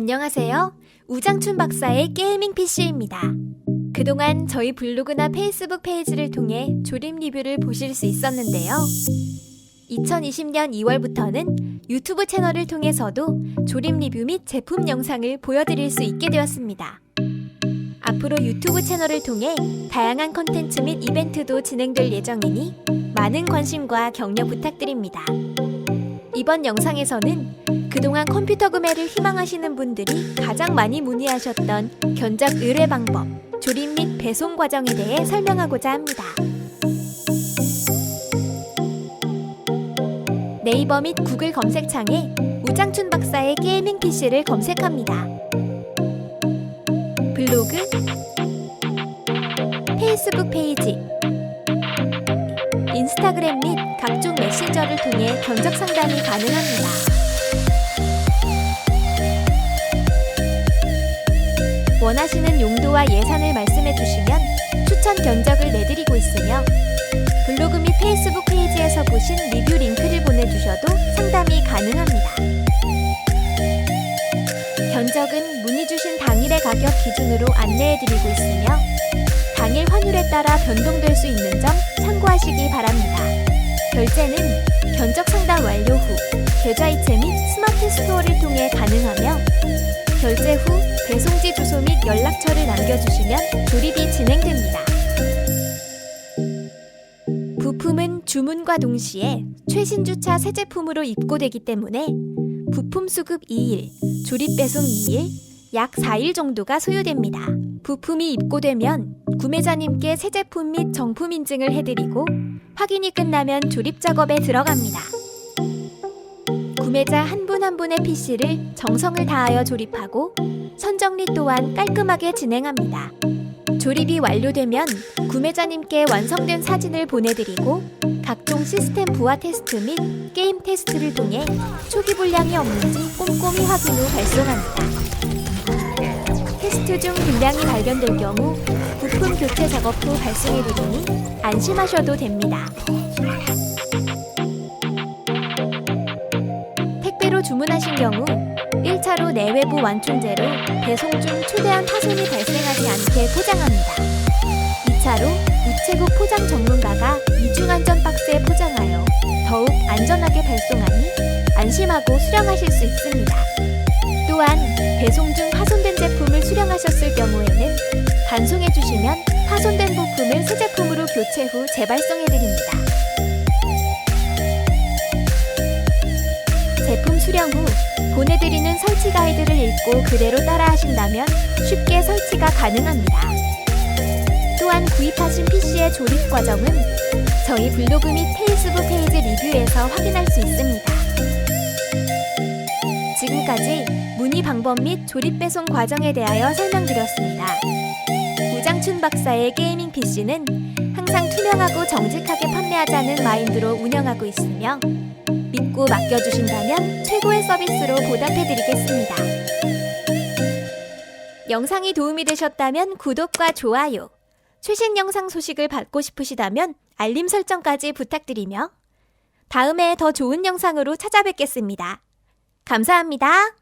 안녕하세요. 우장춘 박사의 게이밍 PC입니다. 그동안 저희 블로그나 페이스북 페이지를 통해 조립 리뷰를 보실 수 있었는데요. 2020년 2월부터는 유튜브 채널을 통해서도 조립 리뷰 및 제품 영상을 보여드릴 수 있게 되었습니다. 앞으로 유튜브 채널을 통해 다양한 컨텐츠 및 이벤트도 진행될 예정이니 많은 관심과 격려 부탁드립니다. 이번 영상에서는 그동안 컴퓨터 구매를 희망하시는 분들이 가장 많이 문의하셨던 견적 의뢰 방법, 조립 및 배송 과정에 대해 설명하고자 합니다. 네이버 및 구글 검색창에 우장춘 박사의 게이밍 PC를 검색합니다. 블로그, 페이스북 페이지, 인스타그램 및 각종 메신저를 통해 견적 상담이 가능합니다. 원하시는 용도와 예산을 말씀해 주시면 추천 견적을 내드리고 있으며 블로그 및 페이스북 페이지에서 보신 리뷰 링크를 보내주셔도 상담이 가능합니다. 견적은 문의 주신 당일의 가격 기준으로 안내해 드리고 있으며 당일 환율에 따라 변동될 수 있는 점 참고하시기 바랍니다. 결제는 견적 상담 완료 후 계좌이체 및 스마트 스토어를 통해 가능하며 결제 후 배송지 주소 및 연락처를 남겨주시면 조립이 진행됩니다. 부품은 주문과 동시에 최신 주차 새 제품으로 입고되기 때문에 부품 수급 2일, 조립 배송 2일, 약 4일 정도가 소요됩니다. 부품이 입고되면 구매자님께 새 제품 및 정품 인증을 해드리고 확인이 끝나면 조립 작업에 들어갑니다. 구매자 한 분 한 분의 PC를 정성을 다하여 조립하고 선정리 또한 깔끔하게 진행합니다. 조립이 완료되면 구매자님께 완성된 사진을 보내드리고 각종 시스템 부하 테스트 및 게임 테스트를 통해 초기 불량이 없는지 꼼꼼히 확인 후 발송합니다. 테스트 중 불량이 발견될 경우 부품 교체 작업 후 발송해드리니 안심하셔도 됩니다. 택배로 주문하신 경우 1차로 내외부 완충제로 배송 중 초대한 파손이 발생하지 않게 포장합니다. 2차로 우체국 포장 전문가가 이중 안전 박스에 포장하여 더욱 안전하게 발송하니 안심하고 수령하실 수 있습니다. 또한 배송 중 파손된 제품을 수령하셨을 경우에는 반송해 주시면 파손된 부품을 새 제품으로 교체 후 재발송해 드립니다. 수령 후 보내드리는 설치 가이드를 읽고 그대로 따라 하신다면 쉽게 설치가 가능합니다. 또한 구입하신 PC의 조립 과정은 저희 블로그 및 페이스북 페이지 리뷰에서 확인할 수 있습니다. 지금까지 문의 방법 및 조립 배송 과정에 대하여 설명드렸습니다. 우장춘 박사의 게이밍 PC는 항상 투명하고 정직하게 판매하자는 마인드로 운영하고 있으며 믿고 맡겨주신다면 최고의 서비스로 보답해드리겠습니다. 영상이 도움이 되셨다면 구독과 좋아요, 최신 영상 소식을 받고 싶으시다면 알림 설정까지 부탁드리며 다음에 더 좋은 영상으로 찾아뵙겠습니다. 감사합니다.